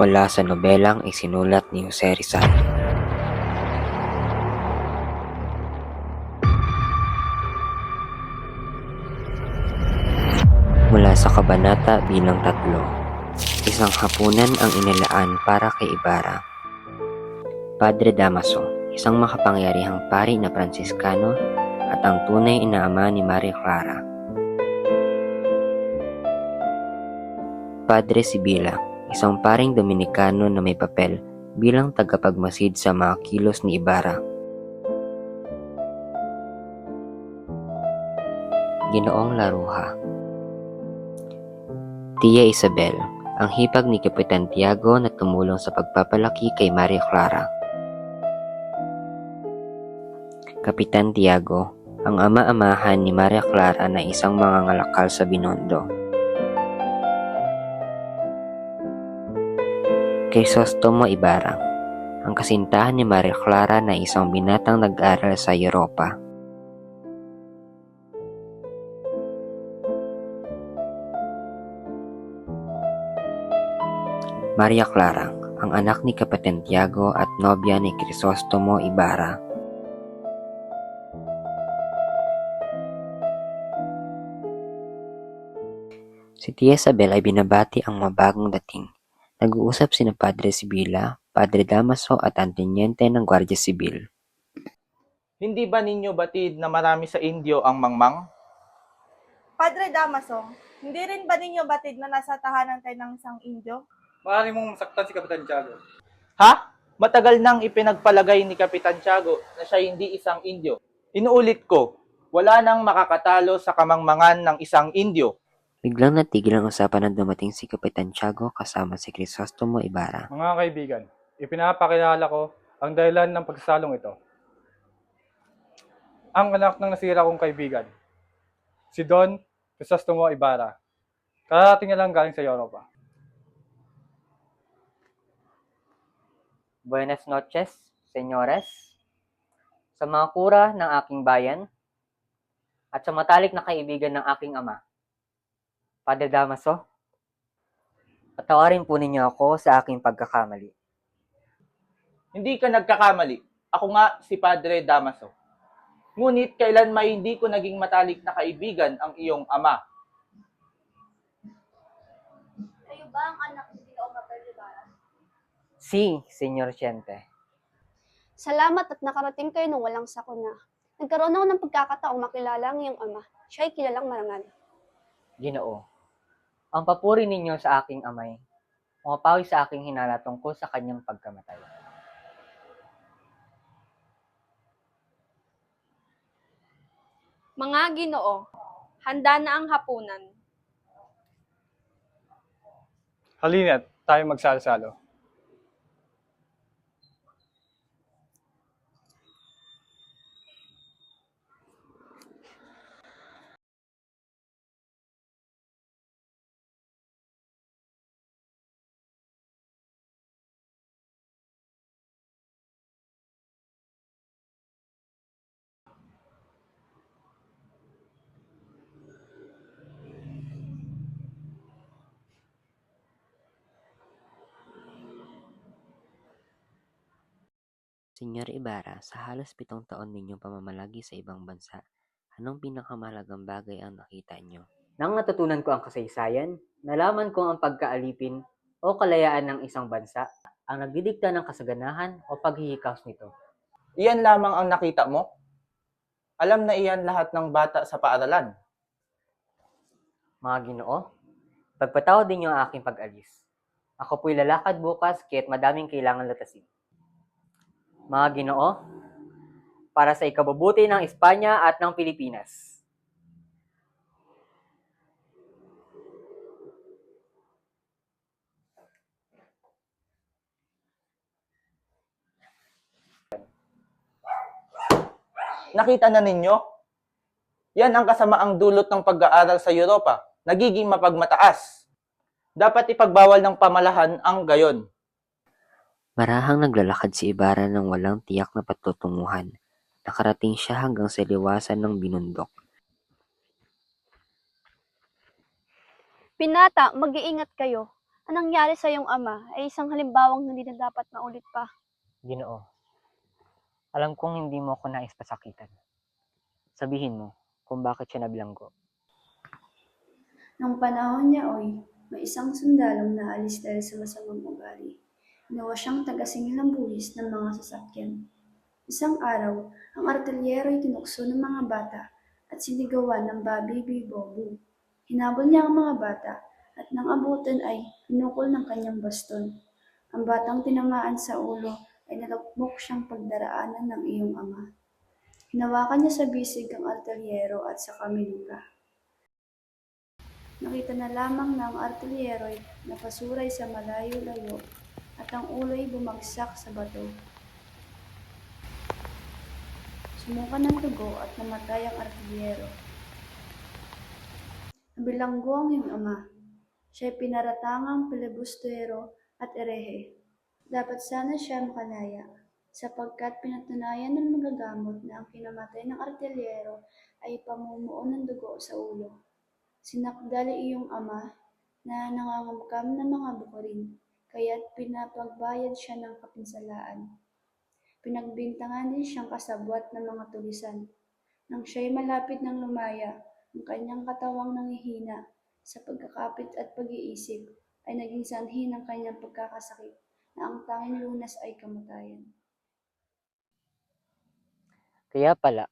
mula sa nobelang isinulat ni Jose Rizal. Mula sa kabanata bilang tatlo, isang hapunan ang inilaan para kay Ibarra. Padre Damaso, isang makapangyarihang pari na Pransiskano at ang tunay inaama ni Maria Clara. Padre Sibila, isang paring Dominikano na may papel bilang tagapagmasid sa mga kilos ni Ibarra. Ginoong Laruha Tia Isabel, ang hipag ni Kapitan Tiago na tumulong sa pagpapalaki kay Maria Clara. Kapitan Tiago, ang ama-amahan ni Maria Clara na isang mangangalakal sa Binondo. Crisostomo Ibarra, ang kasintahan ni Maria Clara na isang binatang nag-aral sa Europa. Maria Clara, ang anak ni Kapitan Tiago at nobya ni Crisostomo Ibarra. Si Tia Isabel ay binabati ang mabagong dating. Nag-uusap sina Padre Sibila, Padre Damaso at ang tenyente ng Gwardiya Sibil. Hindi ba ninyo batid na marami sa Indio ang mangmang? Padre Damaso, hindi rin ba ninyo batid na nasa tahanan tayo ng isang Indyo? Maaari mong masaktan si Kapitan Tiago. Ha? Matagal nang ipinagpalagay ni Kapitan Tiago na siya hindi isang Indio. Inuulit ko, wala nang makakatalo sa kamangmangan ng isang Indio. Biglang natigil ang usapan nang dumating si Kapitan Tiago kasama si Crisostomo Ibarra. Mga kaibigan, ipinapakilala ko ang dahilan ng pagsasalong ito. Ang anak ng nasira kong kaibigan, si Don Crisostomo Ibarra. Karating niya lang galing sa Europa. Buenas noches, senyores. Sa mga kura ng aking bayan at sa matalik na kaibigan ng aking ama, Padre Damaso, patawarin po ninyo ako sa aking pagkakamali. Hindi ka nagkakamali. Ako nga si Padre Damaso. Ngunit kailan may hindi ko naging matalik na kaibigan ang iyong ama. Kayo ba ang anak ni Ginoong Mabel Ibarra? Si, Senyor Chente. Salamat at nakarating kayo nung walang sakuna. Nagkaroon ako ng pagkakataong makilala ang iyong ama. Siya ay kilalang marangal. Ginoo. Ang papuri ninyo sa aking amay, umapawi sa aking hinala tungkol sa kanyang pagkamatay. Mga ginoo, handa na ang hapunan. Halina't tayo magsalo-salo. Senyor Ibarra, sa halos pitong taon ninyong pamamalagi sa ibang bansa, anong pinakamahalagang bagay ang nakita nyo? Nang natutunan ko ang kasaysayan, nalaman ko ang pagkaalipin o kalayaan ng isang bansa, ang nagdidikta ng kasaganahan o paghihikaos nito. Iyan lamang ang nakita mo? Alam na iyan lahat ng bata sa paaralan. Mga ginoo, pagpatawad din niyo ang aking pag-alis. Ako po'y lalakad bukas kaya't madaming kailangan latasin. Mga ginoo, para sa ikabubuti ng Espanya at ng Pilipinas. Nakita na ninyo? Yan ang kasamaang dulot ng pag-aaral sa Europa. Nagiging mapagmataas. Dapat ipagbawal ng pamalahan ang gayon. Marahang naglalakad si Ibarra ng walang tiyak na patutunguhan. Nakarating siya hanggang sa liwasan ng binundok. Pinata, mag-iingat kayo. Ang nangyari sa iyong ama ay isang halimbawang hindi na dapat maulit pa. Ginoo, alam kong hindi mo ako nais pasakitan. Sabihin mo kung bakit siya nabilanggo. Nung panahon niya oy, may isang sundalong naalis dahil sa masamang ugali. Nawa siyang tagasingil ng buwis ng mga sasakyan. Isang araw, ang artilyero ay tinukso ng mga bata at sinigawan ng babi bibobu. Hinabol niya ang mga bata at nang abutan ay hinukol ng kanyang baston. Ang batang tinamaan sa ulo ay nalukmok siyang pagdaraanan ng iyong ama. Hinawakan niya sa bisig ang artilyero at sa kamiluga. Nakita na lamang na ang artilyero ay napasuray sa malayo-layo at ang ulo ay bumagsak sa bato. Sumuka ng dugo at namatay ang artilyero. Nabilanggo ang iyong ama. Siya ay pinaratangang pilibustero at erehe. Dapat sana siya makalaya, sapagkat pinatunayan ng magagamot na ang kinamatay ng artilyero ay pamumuo ng dugo sa ulo. Sinakdali iyong ama na nangangamkam ng mga bukurin, kaya't pinapagbayad siya ng kapinsalaan. Pinagbintangan din siyang kasabwat ng mga tulisan. Nang siya'y malapit ng lumaya, ang kanyang katawang nangihina sa pagkakapit at pag-iisip ay naging sanhi ng kanyang pagkakasakit na ang tanging lunas ay kamatayan. Kaya pala,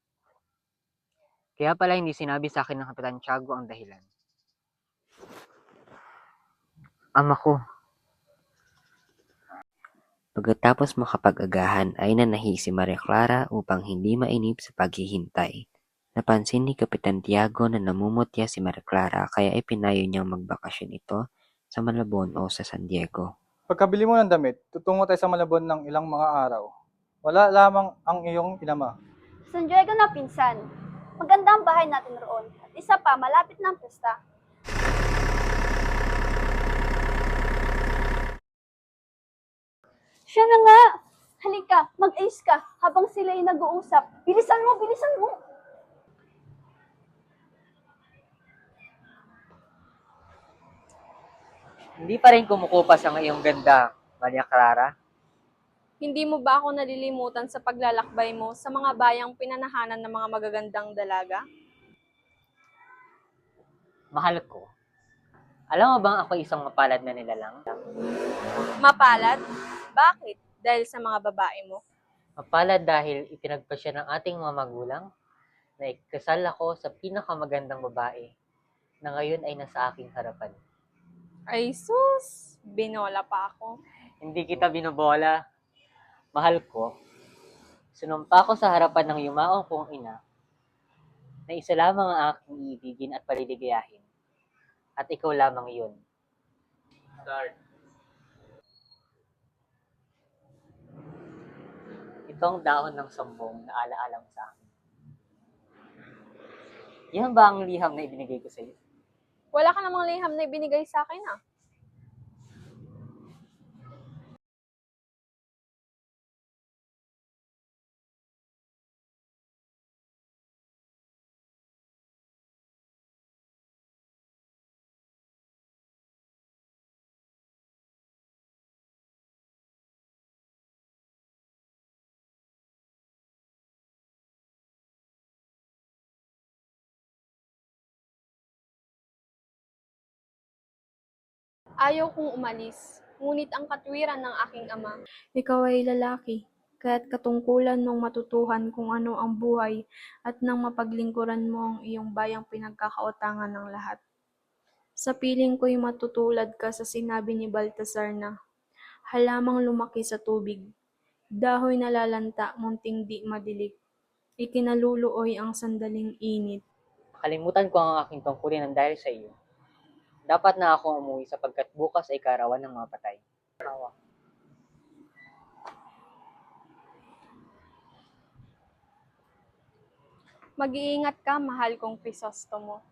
kaya pala hindi sinabi sa akin ng Kapitan Tiago ang dahilan. Ama ko, Pagkatapos makapag-agahan ay nanahi si Maria Clara upang hindi mainip sa paghihintay. Napansin ni Kapitan Tiago na namumutya si Maria Clara kaya ipinayo niyang magbakasyon ito sa Malabon o sa San Diego. Pagkabili mo ng damit, tutungo tayo sa Malabon ng ilang mga araw. Wala lamang ang iyong inama. San Diego na pinsan. Maganda ang bahay natin roon. At isa pa, malapit na ang Siya na nga! Halika, mag-ace ka habang sila ay nag-uusap. Bilisan mo, bilisan mo! hindi pa rin kumukupas ang iyong ganda, Maria Clara. Hindi mo ba ako nalilimutan sa paglalakbay mo sa mga bayang pinanahanan ng mga magagandang dalaga? Mahal ko. Alam mo bang ako isang mapalad na nilalang? Mapalad? Bakit? Dahil sa mga babae mo? Mapalad dahil ipinagpasya ng ating mga magulang na ikasal ako sa pinakamagandang babae na ngayon ay nasa aking harapan. Ay sus! Binola pa ako. Hindi kita binobola. Mahal ko. Sinumpa ko sa harapan ng yumaong kong ina na isa lamang ang aking iibigin at paliligayahin. At ikaw lamang yun. Guard. Ito ang dahon ng sambong na alaala mo sa akin. Yan ba ang liham na ibinigay ko sa iyo? Wala ka namang liham na ibinigay sa akin ah. Ayaw kong umalis, ngunit ang katwiran ng aking ama. Ikaw ay lalaki, kaya't katungkulan mong matutuhan kung ano ang buhay at nang mapaglingkuran mo ang iyong bayang pinagkakautangan ng lahat. Sa piling ko'y matutulad ka sa sinabi ni Baltasar na, halamang lumaki sa tubig, dahoy nalalanta, munting di madilig, ikinaluluoy ang sandaling init. Kalimutan ko ang aking tungkulin ng dahil sa iyo. Dapat na ako umuwi sapagkat bukas ay karawan ng mga patay. Mag-iingat ka, mahal kong Crisostomo.